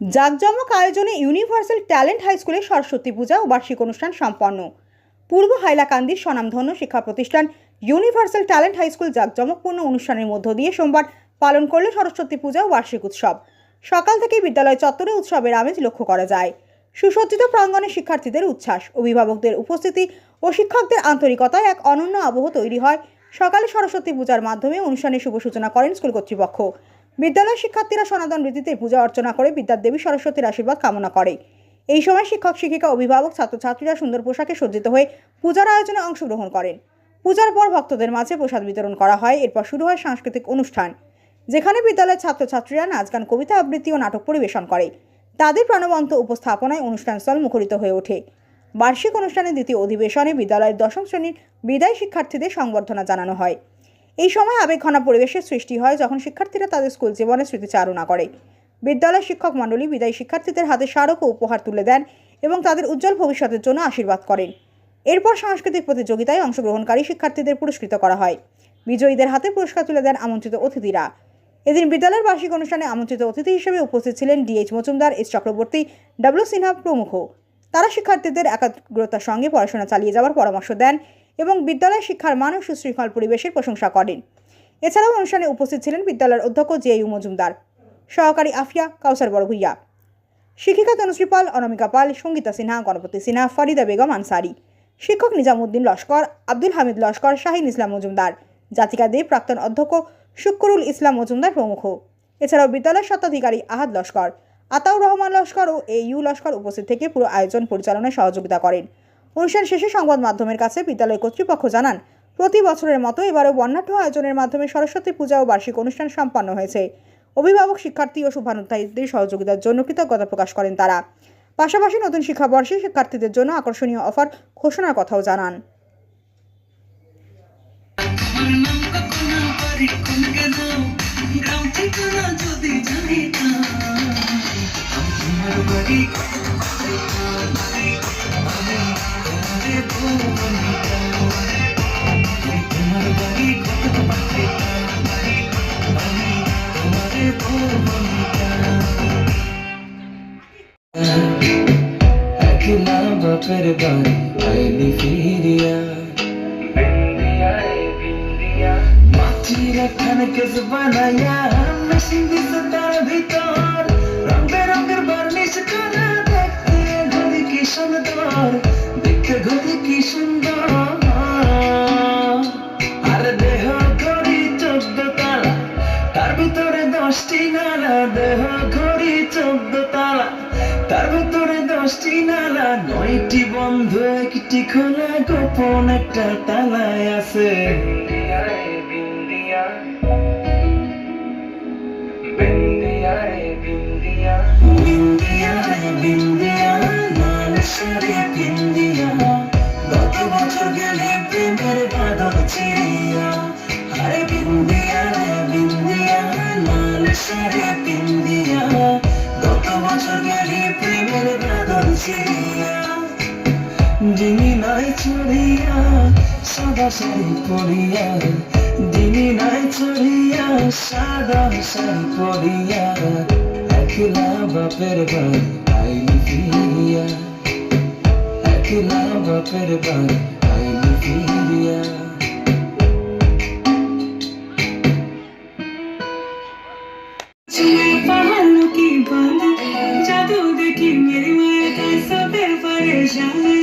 জাঁকজমক আয়োজনে universal Talent high স্কুলে সরস্বতী পূজা ও বার্ষিক অনুষ্ঠান সম্পন্ন। পূর্ব হাইলাকান্দির স্বনামধন্য শিক্ষা প্রতিষ্ঠান ইউনিভার্সাল ট্যালেন্ট হাই স্কুল জাঁকজমকপূর্ণ অনুষ্ঠানের মধ্য দিয়ে সোমবার পালন করল সরস্বতী পূজা ও বার্ষিক উৎসব। সকাল থেকেই বিদ্যালয় চত্বরে উৎসবের আমেজ লক্ষ্য করা যায়। সুসজ্জিত প্রাঙ্গণে শিক্ষার্থীদের উচ্ছ্বাস, অভিভাবকদের উপস্থিতি ও শিক্ষকদের আন্তরিকতায় এক অনন্য আবহ তৈরি হয়। সকালে সরস্বতী পূজার মাধ্যমে অনুষ্ঠানের শুভ সূচনা করেন স্কুল কর্তৃপক্ষ। বিদ্যালয় শিক্ষার্থীরা সনাতন রীতিতে পূজা অর্চনা করে, বিদ্যার দেবী সরস্বতীর আশীর্বাদ কামনা করে। এই সময় শিক্ষক, শিক্ষিকা, অভিভাবক, ছাত্রছাত্রীরা সুন্দর পোশাকে সজ্জিত হয়ে পূজার আয়োজনে অংশগ্রহণ করেন। পূজার পর ভক্তদের মাঝে প্রসাদ বিতরণ করা হয়, এরপর শুরু হয় সাংস্কৃতিক অনুষ্ঠান, যেখানে বিদ্যালয়ের ছাত্রছাত্রীরা নাচ গান, কবিতা আবৃত্তি ও নাটক পরিবেশন করে। তাদের প্রাণবন্ত উপস্থাপনায় অনুষ্ঠানস্থল মুখরিত হয়ে ওঠে। বার্ষিক অনুষ্ঠানের দ্বিতীয় অধিবেশনে বিদ্যালয়ের দশম শ্রেণির বিদায় শিক্ষার্থীদের সংবর্ধনা জানানো হয়। এই সময় আবেগঘনা পরিবেশের সৃষ্টি হয় যখন শিক্ষার্থীরা তাদের স্কুল জীবনের স্মৃতিচারণা করে। বিদ্যালয় শিক্ষক মণ্ডলী বিদায়ী শিক্ষার্থীদের হাতে স্মারক ও উপহার তুলে দেন এবং তাদের উজ্জ্বল ভবিষ্যতের জন্য আশীর্বাদ করেন। এরপর সাংস্কৃতিক প্রতিযোগিতায় অংশগ্রহণকারী শিক্ষার্থীদের পুরস্কৃত করা হয়। বিজয়ীদের হাতে পুরস্কার তুলে দেন আমন্ত্রিত অতিথিরা। এদিন বিদ্যালয়ের বার্ষিক অনুষ্ঠানে আমন্ত্রিত অতিথি হিসেবে উপস্থিত ছিলেন DH Majumdar, S Chakraborty, W Sinha প্রমুখ। তারা শিক্ষার্থীদের একাগ্রতার সঙ্গে পড়াশোনা চালিয়ে যাওয়ার পরামর্শ দেন। এবং বিদ্যালয় শিক্ষার মান ও সুশৃঙ্খল পরিবেশের প্রশংসা করেন। এছাড়াও অনুষ্ঠানে উপস্থিত ছিলেন বিদ্যালয়ের অধ্যক্ষ জেইউ মজুমদার, সহকারী আফিয়া কাউসার বড় ভুইয়া শিক্ষিকা তনুশ্রী পাল, অনামিকা পাল, সঙ্গীতা সিনহা, গণপতি সিনহা, ফরিদা বেগম আনসারি, শিক্ষক নিজামুদ্দিন লস্কর, আব্দুল হামিদ লস্কর, শাহিন ইসলাম মজুমদার, জাতিকা দেব প্রাক্তন অধ্যক্ষ শুক্কুরুল ইসলাম মজুমদার প্রমুখ। এছাড়াও বিদ্যালয়ের স্বত্বাধিকারী আহাদ লস্কর, আতাউর রহমান লস্কর ও এ ইউ লস্কর উপস্থিত থেকে পুরো আয়োজন পরিচালনায় সহযোগিতা করেন। অনুষ্ঠান শেষে সংবাদ মাধ্যমের কাছে বিদ্যালয় কর্তৃপক্ষ জানান, প্রতি বছরের মতো এবারও বর্ণাঢ্য আয়োজনের মাধ্যমে সরস্বতী পূজা ও বার্ষিক অনুষ্ঠান সম্পন্ন হয়েছে। অভিভাবক, শিক্ষার্থী ও শুভানুধ্যায়ীদের সহযোগিতার জন্য কৃতজ্ঞতা প্রকাশ করেন তারা। পাশাপাশি নতুন শিক্ষাবর্ষে শিক্ষার্থীদের জন্য আকর্ষণীয় অফার ঘোষণার কথাও জানান। বাপের বাড়ি আইলি ফিরিয়া। মাটির একখানে কেস বানাইয়া মেশিন দিছে তার ভিতর। রং বেরঙের বার্নিশ করা দেখতে ঘড়ি কি সুন্দর, দেখতে ঘড়ি কি সুন্দর। আর দেহ ঘড়ি চোদ্দ তালা, তার ভিতরে দশটি নালা, দেহ ঘড়ি চোদ্দ তালা, তার ভিতরে দশটি নালা নয়টি বন্ধ একটি খোলা গোপন একটা তালায় আছে। বিন্দিয়া। শাড়ি বছর নাই ছড়িয়া, সাদা শাড়ি পরিয়া। দিনী নাই ছড়িয়া, সাদা শাড়ি পরিয়া। একলা বাপের বাড়ি, আইলি ফিরিয়া। একলা বাপের 想你